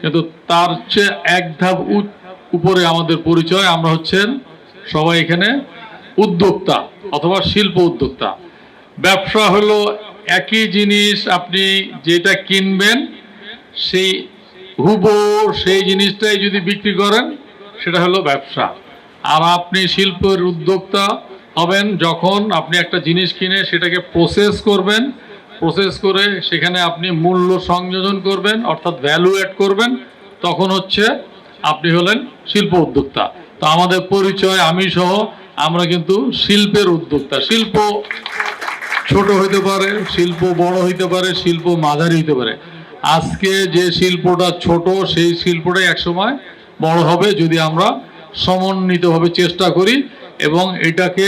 কিন্তু তার চেয়ে এক ধাপ উপরে আমাদের পরিচয়, আমরা হচ্ছেন সবাই এখানে উদ্যোক্তা অথবা শিল্প উদ্যোক্তা। ব্যবসা হলো একই জিনিস, আপনি যেটা কিনবেন, সেই হুবো সেই জিনিসটাই যদি বিক্রি করেন, সেটা হলো ব্যবসা। আর আপনি শিল্পের উদ্যোক্তা হবেন যখন আপনি একটা জিনিস কিনে সেটাকে প্রসেস করবেন প্রসেস করে সেখানে আপনি মূল্য সংযোজন করবেন, অর্থাৎ ভ্যালু অ্যাড করবেন। তখন হচ্ছে আপনি হলেন শিল্প উদ্যোক্তা। তো আমাদের পরিচয়, আমি সহ আমরা কিন্তু শিল্পের উদ্যোক্তা। শিল্প ছোট হইতে পারে, শিল্প বড় হইতে পারে, শিল্প মাঝারি হইতে পারে। আজকে যে শিল্পটা ছোট, সেই শিল্পটাই একসময় বড় হবে যদি আমরা সমন্বিতভাবে চেষ্টা করি এবং এটাকে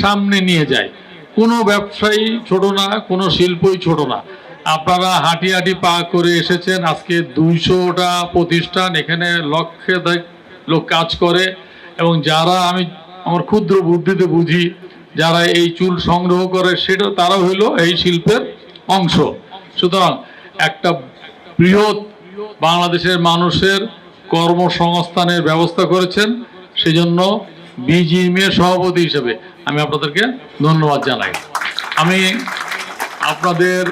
সামনে নিয়ে যাই। কোনো ব্যবসায়ী ছোট না, কোনো শিল্পই ছোট না। আপনারা হাঁটি হাঁটি পা করে এসেছেন, আজকে দুইশোটা প্রতিষ্ঠান এখানে লক্ষে লোক কাজ করে। এবং যারা আমি আমার ক্ষুদ্র বুদ্ধিতে বুঝি, যারা এই চুল সংগ্রহ করে, সেটা তারা হইল এই শিল্পের অংশ। সুতরাং একটা বৃহৎ বাংলাদেশের মানুষের কর্মসংস্থানের ব্যবস্থা করেছেন, সেজন্য বিজিএমএ সভাপতি হিসেবে আমি আপনাদেরকে ধন্যবাদ জানাই। আমি আপনাদের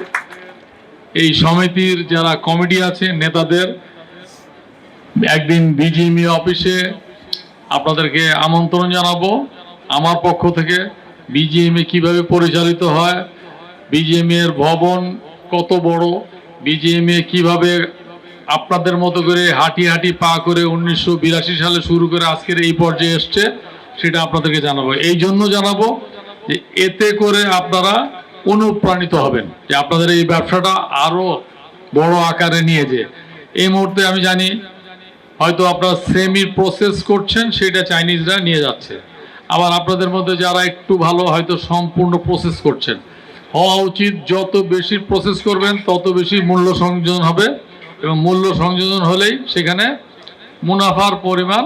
এই সমিতির যারা কমিটি আছে, নেতাদের একদিন বিজিএমই অফিসে আপনাদেরকে আমন্ত্রণ জানাব। আমার পক্ষ থেকে বিজিএমএ কীভাবে পরিচালিত হয়, বিজিএমএ এর ভবন কত বড়, বিজিএমএ কীভাবে আপনাদের মতো করে হাঁটি হাঁটি পা করে উনিশশো বিরাশি সালে শুরু করে আজকের এই পর্যায়ে এসছে সেটা আপনাদেরকে জানাব। এই জন্য জানাব যে এতে করে আপনারা অনুপ্রাণিত হবেন যে আপনাদের এই ব্যবসাটা আরও বড় আকারে নিয়ে যে। এই মুহূর্তে আমি জানি হয়তো আপনারা সেমি প্রসেস করছেন, সেটা চাইনিজরা নিয়ে যাচ্ছে। আবার আপনাদের মধ্যে যারা একটু ভালো হয়তো সম্পূর্ণ প্রসেস করছেন, হওয়া উচিত যত বেশি প্রসেস করবেন, তত বেশি মূল্য সংযোজন হবে এবং মূল্য সংযোজন হলেই সেখানে মুনাফার পরিমাণ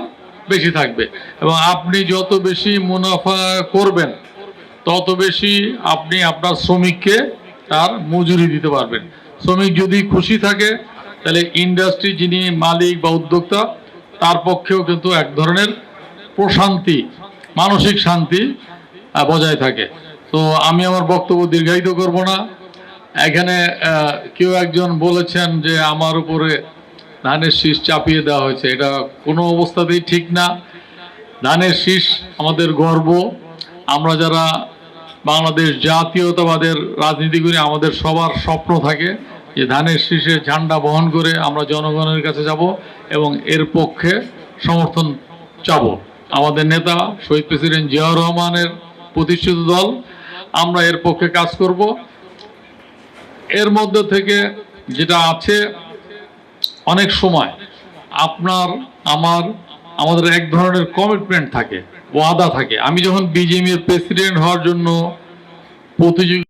বেশি থাকবে। এবং আপনি যত বেশি মুনাফা করবেন, তত বেশি আপনি আপনার শ্রমিককে তার মজুরি দিতে পারবেন। শ্রমিক যদি খুশি থাকে, তাহলে ইন্ডাস্ট্রি যিনি মালিক বা উদ্যোক্তা, তার পক্ষেও কিন্তু এক ধরনের প্রশান্তি, মানসিক শান্তি বজায় থাকে। তো আমি আমার বক্তব্য দীর্ঘায়িত করব না। এখানে কেউ একজন বলেছেন যে আমার উপরে ধানের শীষ চাপিয়ে দেওয়া হয়েছে। এটা কোনো অবস্থাতেই ঠিক না। ধানের শীষ আমাদের গর্ব। আমরা যারা বাংলাদেশ জাতীয়তাবাদের রাজনীতি করি, আমাদের সবার স্বপ্ন থাকে যে ধানের শীষে ঝান্ডা বহন করে আমরা জনগণের কাছে যাব এবং এর পক্ষে সমর্থন চাবো। আমাদের নেতা শহীদ প্রেসিডেন্ট জিয়াউর রহমানের প্রতিষ্ঠিত দল, আমরা এর পক্ষে কাজ করব। এর মধ্যে থেকে যেটা আছে অনেক সময় আপনার, আমার, আমাদের এক ধরনের কমিটমেন্ট থাকে, ওয়াদা থাকে। আমি যখন বিজেপির প্রেসিডেন্ট হওয়ার জন্য প্রতিযোগী